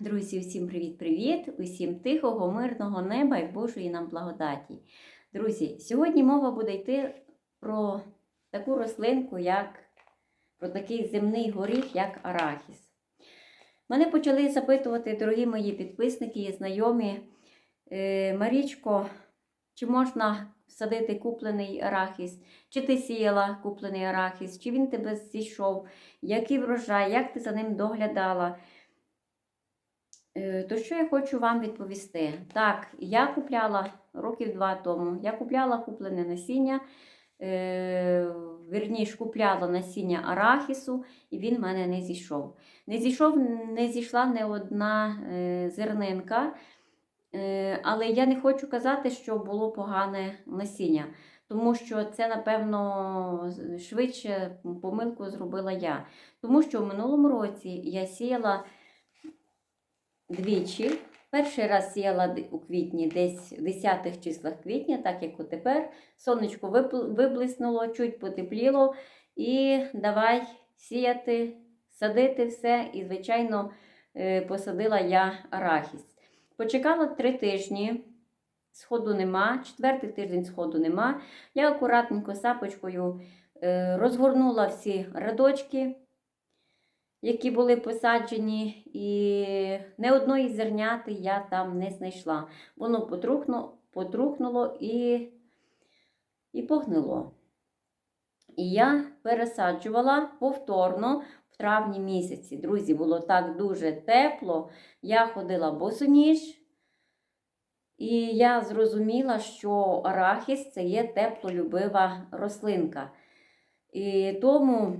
Друзі, всім привіт-привіт! Усім тихого, мирного неба і Божої нам благодаті. Друзі, сьогодні мова буде йти про таку рослинку, як про такий земний горіх, як арахіс. Мене почали запитувати, дорогі мої підписники і знайомі, «Е, Марічко, чи можна садити куплений арахіс, чи ти сіяла куплений арахіс, чи він тебе зійшов, який врожай, як ти за ним доглядала. Е, То що я хочу вам відповісти? Так, я купляла років два тому, я купляла куплене насіння, е, вірніш, купляла насіння арахісу, і він в мене не зійшов. Не зійшов, не зійшла не одна е, зернинка, е, але я не хочу казати, що було погане насіння, тому що це, напевно, швидше помилку зробила я. Тому що в минулому році я сіяла двічі. Перший раз сіяла у квітні, десь в 10 числах квітня, так як от тепер. Сонечко виблиснуло, чуть потепліло. І давай сіяти, садити все. І, звичайно, е, посадила я арахіс. Почекала три тижні, сходу нема, четвертий тиждень сходу нема. Я акуратненько сапочкою е, розгорнула всі рядочки які були посаджені, і не одної зерняти я там не знайшла. Воно потрухнуло, потрухнуло і, і погнило. І я пересаджувала повторно в травні місяці. Друзі, було так дуже тепло. Я ходила босоніж. І я зрозуміла, що арахіс це є теплолюбива рослинка. І тому,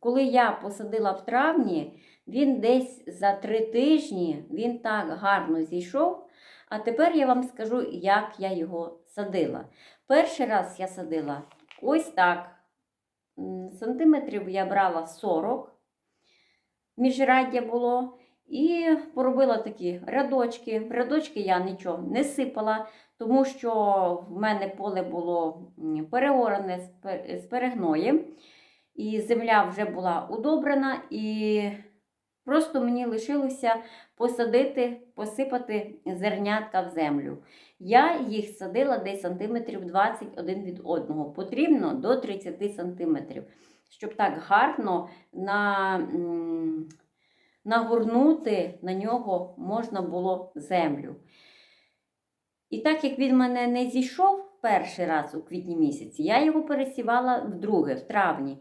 коли я посадила в травні, він десь за три тижні він так гарно зійшов. А тепер я вам скажу, як я його садила. Перший раз я садила ось так. Сантиметрів я брала 40, міжраддя було. І поробила такі рядочки. В рядочки я нічого не сипала, тому що в мене поле було м, переоране з перегноєм, і земля вже була удобрена, і просто мені лишилося посадити, посипати зернятка в землю. Я їх садила десь сантиметрів 20 один від одного. Потрібно до 30 сантиметрів, щоб так гарно на. нагорнути на нього можна було землю. І так як він мене не зійшов перший раз у квітні місяці, я його пересівала вдруге, в травні.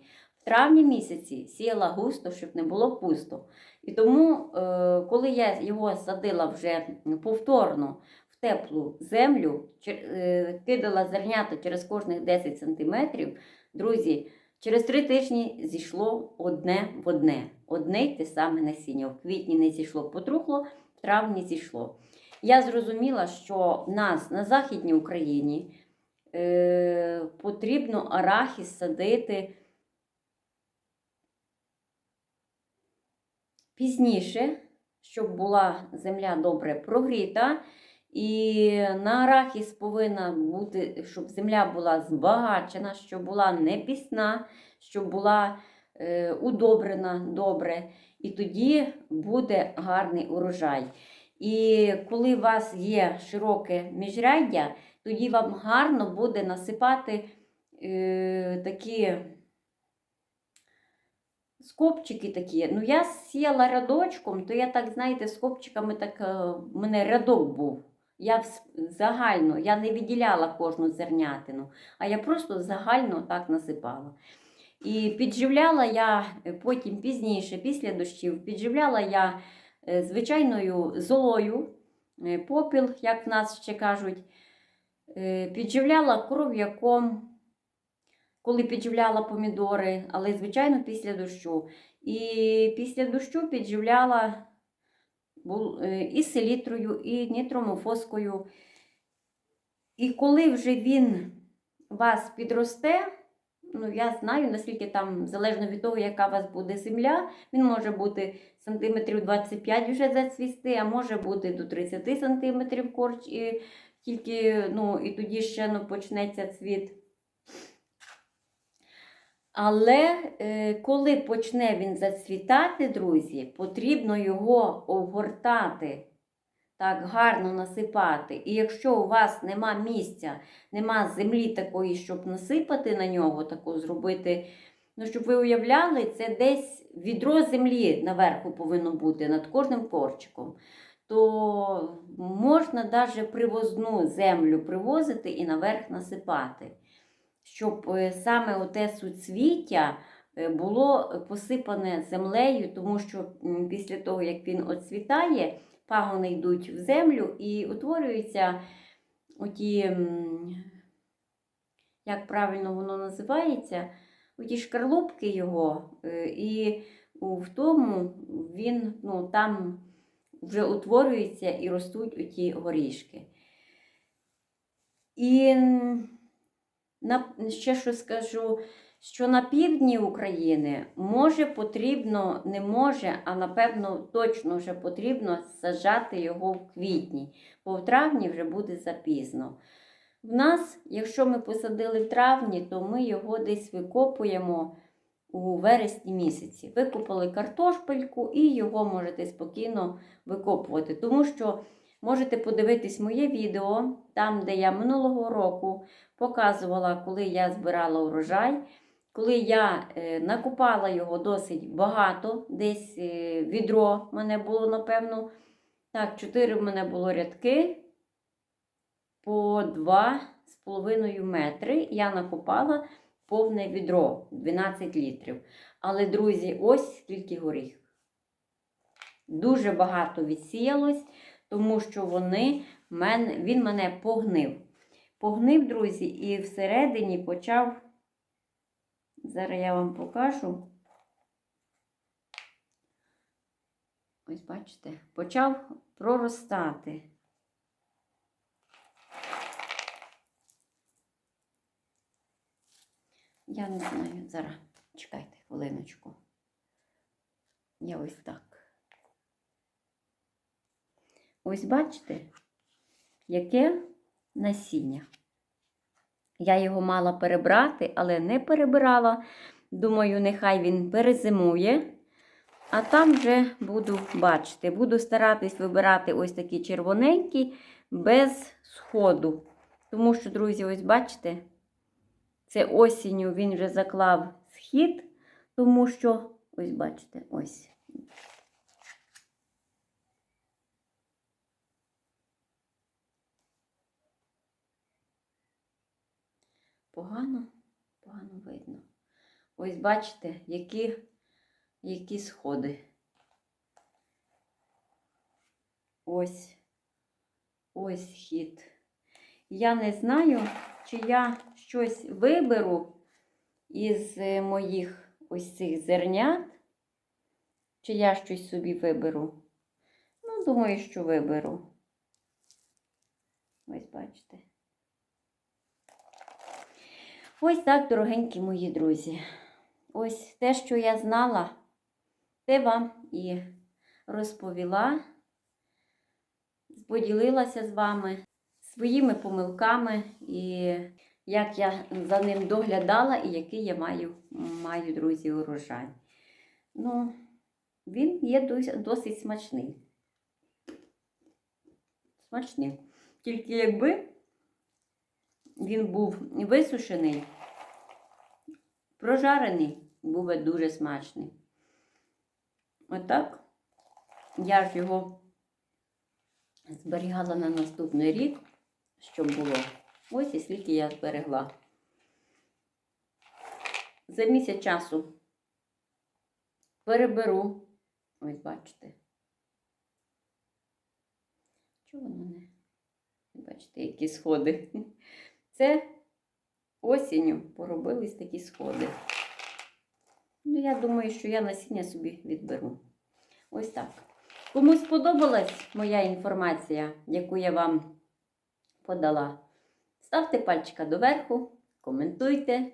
Травні місяці сіяла густо, щоб не було пусто. І тому, е, коли я його садила вже повторно в теплу землю, е, кидала зернята через кожних 10 сантиметрів, друзі, Через три тижні зійшло одне в одне. Одне й те саме насіння. В квітні не зійшло, потрухло, в травні зійшло. Я зрозуміла, що в нас на Західній Україні е, потрібно арахіс садити пізніше, щоб була земля добре прогріта. І на арахіс повинна бути, щоб земля була збагачена, щоб була не пісна, щоб була е, удобрена добре. І тоді буде гарний урожай. І коли у вас є широке міжряддя, тоді вам гарно буде насипати е, такі скопчики такі. Ну, я сіяла рядочком, то я так, знаєте, з копчиками так, е, мене рядок був. Я загально, я не відділяла кожну зернятину, а я просто загально так насипала. І підживляла я е, потім пізніше, після дощів, підживляла я е, звичайною золою, попіл, як в нас ще кажуть, підживляла коров'яком, коли підживляла помідори, але, звичайно, після дощу. І після дощу підживляла е, і селітрою, і нітромофоскою. І коли вже він у вас підросте, ну я знаю, наскільки там, залежно від того, яка у вас буде земля, він може бути сантиметрів 25 вже зацвісти, а може бути до 30 сантиметрів корч, і тільки, ну, і тоді ще ну, почнеться цвіт. Але е, коли почне він зацвітати, друзі, потрібно його обгортати, так гарно насипати. І якщо у вас нема місця, нема землі такої, щоб насипати на нього, таку зробити, ну, щоб ви уявляли, це десь відро землі наверху повинно бути над кожним корчиком. То можна навіть привозну землю привозити і наверх насипати щоб е, саме оте суцвіття е, було посипане землею, тому що після того, як він оцвітає, пагони йдуть в землю і утворюються оті, як правильно воно називається, оті шкарлупки його, е, і в тому він ну, там вже утворюється і ростуть оті горішки. І ще що скажу, що на півдні України може потрібно, не може, а напевно точно вже потрібно саджати його в квітні, бо в травні вже буде запізно. В нас, якщо ми посадили в травні, то ми його десь викопуємо у вересні місяці. Викопали картошпельку і його можете спокійно викопувати, тому що можете подивитись моє відео, там, де я минулого року показувала, коли я збирала урожай. Коли я е, накопала його досить багато, десь е, відро в мене було, напевно. Так, 4 в мене було рядки по 2,5 метри. Я накопала повне відро 12 літрів. Але, друзі, ось скільки горіх. Дуже багато відсіялось, тому що вони, мен, він мене погнив. Погнив, друзі, і всередині почав. Зараз я вам покажу. Ось бачите, почав проростати. Я не знаю, зараз чекайте хвилиночку. Я ось так. Ось бачите, яке насіння. Я його мала перебрати, але не перебирала. Думаю, нехай він перезимує. А там вже буду бачити. Буду старатись вибирати ось такі червоненькі без сходу. Тому що, друзі, ось бачите, це осінню він вже заклав схід, тому що, ось бачите, ось. Погано, погано видно. Ось бачите, які, які сходи. Ось, ось хід. Я не знаю, чи я щось виберу із е, моїх ось цих зернят, чи я щось собі виберу. Ну, думаю, що виберу. Ось бачите. Ось так, дорогенькі мої друзі. Ось те, що я знала, те вам і розповіла, поділилася з вами своїми помилками, і як я за ним доглядала, і який я маю, маю друзі, урожай. Ну, він є досить смачний. Смачний. Тільки якби він був висушений, прожарений, був дуже смачний. Отак я ж його зберігала на наступний рік, щоб було. Ось і скільки я зберегла. За місяць часу переберу. Ось бачите. Чого воно не? Бачите, які сходи. Це осінню поробились такі сходи. Ну, я думаю, що я насіння собі відберу. Ось так. Кому сподобалась моя інформація, яку я вам подала, ставте пальчика доверху, коментуйте,